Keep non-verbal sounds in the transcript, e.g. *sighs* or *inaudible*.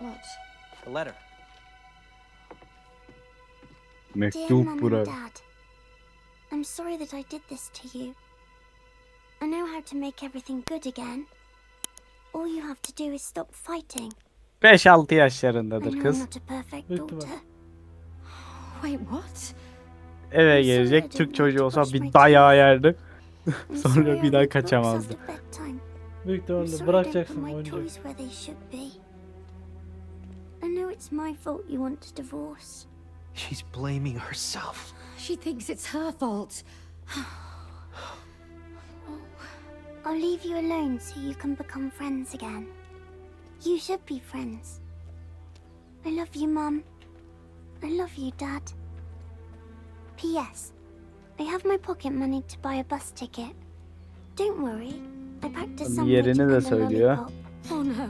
What? The letter. Dear Mektup bura. and Dad, I'm sorry that I did this to you. I know how to make everything good again. All you have to do is stop fighting. 5-6 I yaşlarındadır know I'm kız. not a perfect Büyük ihtimal. daughter. *gasps* Wait, what? Eve gelecek. Türk çocuğu olsa bir dayağı yerdi. I'm *laughs* Sonra sorry bir daha read books kaçamazdı. after bedtime. Büyük I'm ihtimalle sorry I don't bırakacaksın my oyuncak. toys where they should be. I know it's my fault you want to divorce. She's blaming herself. She thinks it's her fault. *sighs* I'll leave you alone so you can become friends again. You should be friends. I love you, Mum. I love you, Dad. P.S. I have my pocket money to buy a bus ticket. Don't worry. I packed a Tabii sandwich yerini de and a söylüyor. lollipop. Oh no.